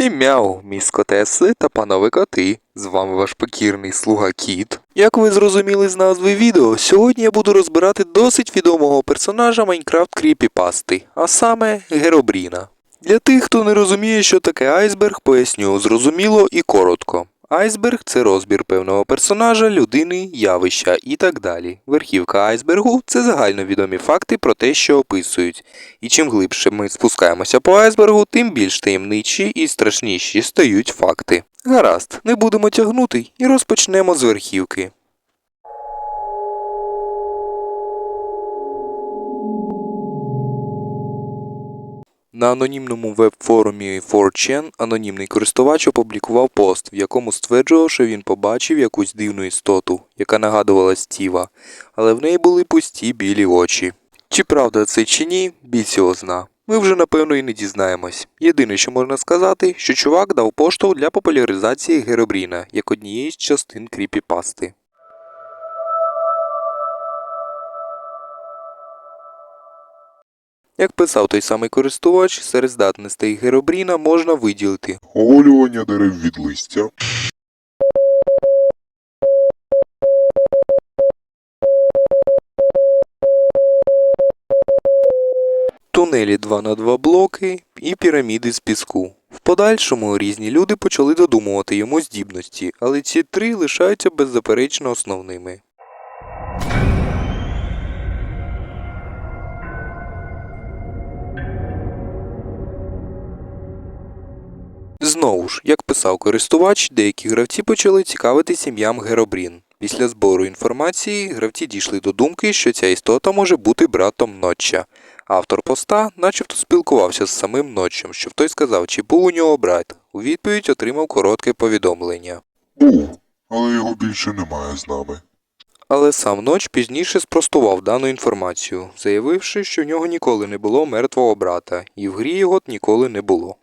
Всім мяу, міскотеси та панове коти. З вами ваш покірний слуга Кіт. Як ви зрозуміли з назви відео, сьогодні я буду розбирати досить відомого персонажа Майнкрафт Кріпіпасти, а саме Геробріна. Для тих, хто не розуміє, що таке айсберг, поясню зрозуміло і коротко. Айсберг це розбір певного персонажа, людини, явища і так далі. Верхівка айсбергу це загальновідомі факти про те, що описують. І чим глибше ми спускаємося по айсбергу, тим більш таємничі і страшніші стають факти. Гаразд, не будемо тягнути і розпочнемо з верхівки. На анонімному веб-форумі 4chan анонімний користувач опублікував пост, в якому стверджував, що він побачив якусь дивну істоту, яка нагадувала Стіва, але в неї були пусті білі очі. Чи правда це чи ні, його зна. Ми вже напевно і не дізнаємось. Єдине, що можна сказати, що чувак дав поштовх для популяризації Геробріна як однієї з частин кріпіпасти. Як писав той самий користувач, серед здатностей Геробріна можна виділити Оголювання дерев від листя, тунелі 2 на 2 блоки і піраміди з піску. В подальшому різні люди почали додумувати йому здібності, але ці три лишаються беззаперечно основними. Знову ж, як писав користувач, деякі гравці почали цікавитись ім'ям Геробрін. Після збору інформації гравці дійшли до думки, що ця істота може бути братом Нотча. Автор поста начебто спілкувався з самим Нотчем, щоб той сказав, чи був у нього брат. У відповідь отримав коротке повідомлення. був, але його більше немає з нами. Але сам Ноч пізніше спростував дану інформацію, заявивши, що в нього ніколи не було мертвого брата, і в грі його ніколи не було.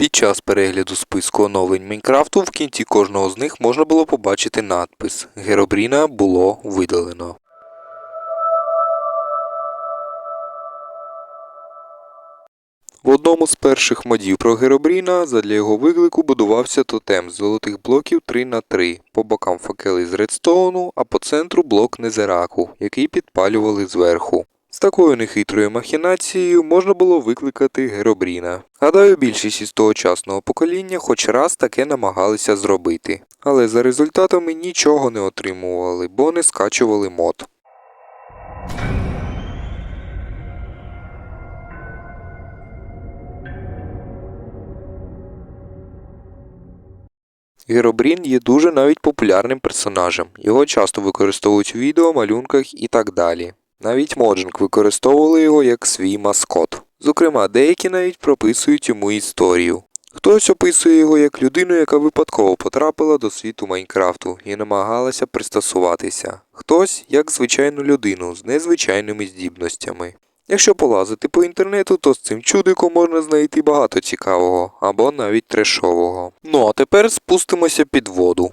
Під час перегляду списку оновлень Майнкрафту в кінці кожного з них можна було побачити надпис Геробріна було видалено. В одному з перших модів про Геробріна задля його виклику будувався тотем з золотих блоків 3 на 3 по бокам факели з редстоуну, а по центру блок незераку, який підпалювали зверху. З такою нехитрою махінацією можна було викликати Геробріна. Гадаю, більшість із тогочасного покоління хоч раз таке намагалися зробити, але за результатами нічого не отримували, бо не скачували мод. Геробрін є дуже навіть популярним персонажем. Його часто використовують у відео, малюнках і так далі. Навіть Моджинг використовували його як свій маскот. Зокрема, деякі навіть прописують йому історію. Хтось описує його як людину, яка випадково потрапила до світу Майнкрафту і намагалася пристосуватися. Хтось як звичайну людину з незвичайними здібностями. Якщо полазити по інтернету, то з цим чудиком можна знайти багато цікавого або навіть трешового. Ну а тепер спустимося під воду.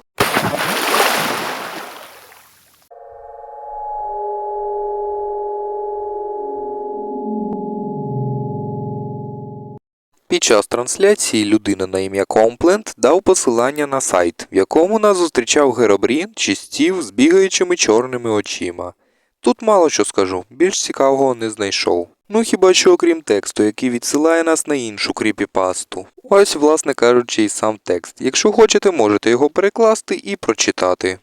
Під час трансляції людина на ім'я Комплент дав посилання на сайт, в якому нас зустрічав Геробрін чи Стів з бігаючими чорними очима. Тут мало що скажу, більш цікавого не знайшов. Ну хіба що окрім тексту, який відсилає нас на іншу кріпіпасту. Ось, власне кажучи, і сам текст. Якщо хочете, можете його перекласти і прочитати.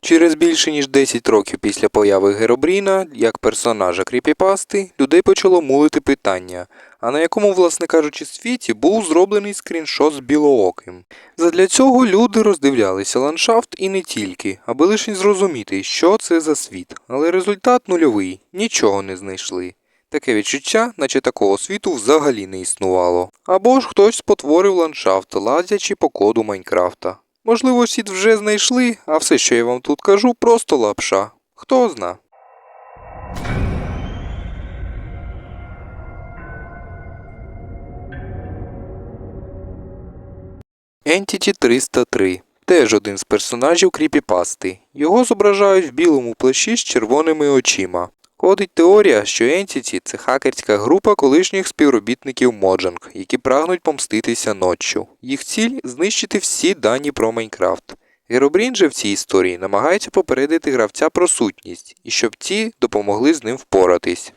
Через більше ніж 10 років після появи Геробріна, як персонажа кріпіпасти, людей почало мулити питання, а на якому, власне кажучи, світі був зроблений скріншот з білооким. Задля цього люди роздивлялися ландшафт і не тільки, аби лише зрозуміти, що це за світ, але результат нульовий, нічого не знайшли. Таке відчуття, наче такого світу взагалі не існувало. Або ж хтось спотворив ландшафт, лазячи по коду Майнкрафта. Можливо, сід вже знайшли, а все, що я вам тут кажу, просто лапша. Хто зна. Entity 303 теж один з персонажів кріпіпасти. Його зображають в білому плащі з червоними очима. Ходить теорія, що Entity – це хакерська група колишніх співробітників Mojang, які прагнуть помститися ноччю. Їх ціль знищити всі дані про Майнкрафт. Геробрін же в цій історії намагається попередити гравця про сутність, і щоб ті допомогли з ним впоратись.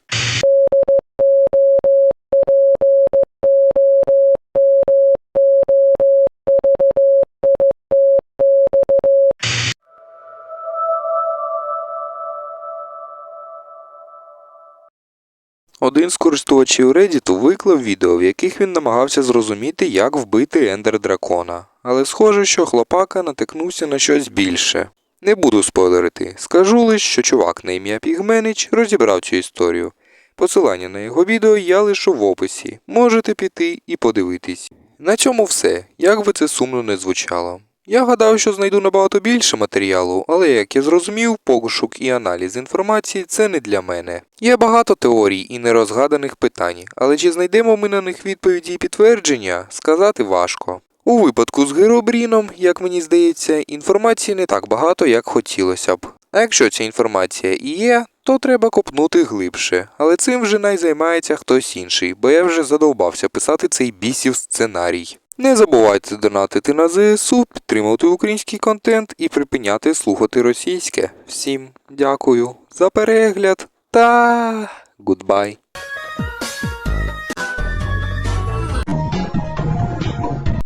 Один з користувачів Reddit виклав відео, в яких він намагався зрозуміти, як вбити Ендер Дракона. Але схоже, що хлопака натикнувся на щось більше. Не буду спойлерити, скажу лише, що чувак на ім'я Пігменич розібрав цю історію. Посилання на його відео я лишу в описі. Можете піти і подивитись. На цьому все, як би це сумно не звучало. Я гадав, що знайду набагато більше матеріалу, але як я зрозумів, пошук і аналіз інформації це не для мене. Є багато теорій і нерозгаданих питань, але чи знайдемо ми на них відповіді і підтвердження, сказати важко. У випадку з Геробріном, як мені здається, інформації не так багато, як хотілося б. А якщо ця інформація і є, то треба копнути глибше, але цим вже най займається хтось інший, бо я вже задовбався писати цей бісів сценарій. Не забувайте донатити на ЗСУ, підтримувати український контент і припиняти слухати російське. Всім дякую за перегляд та гудбай.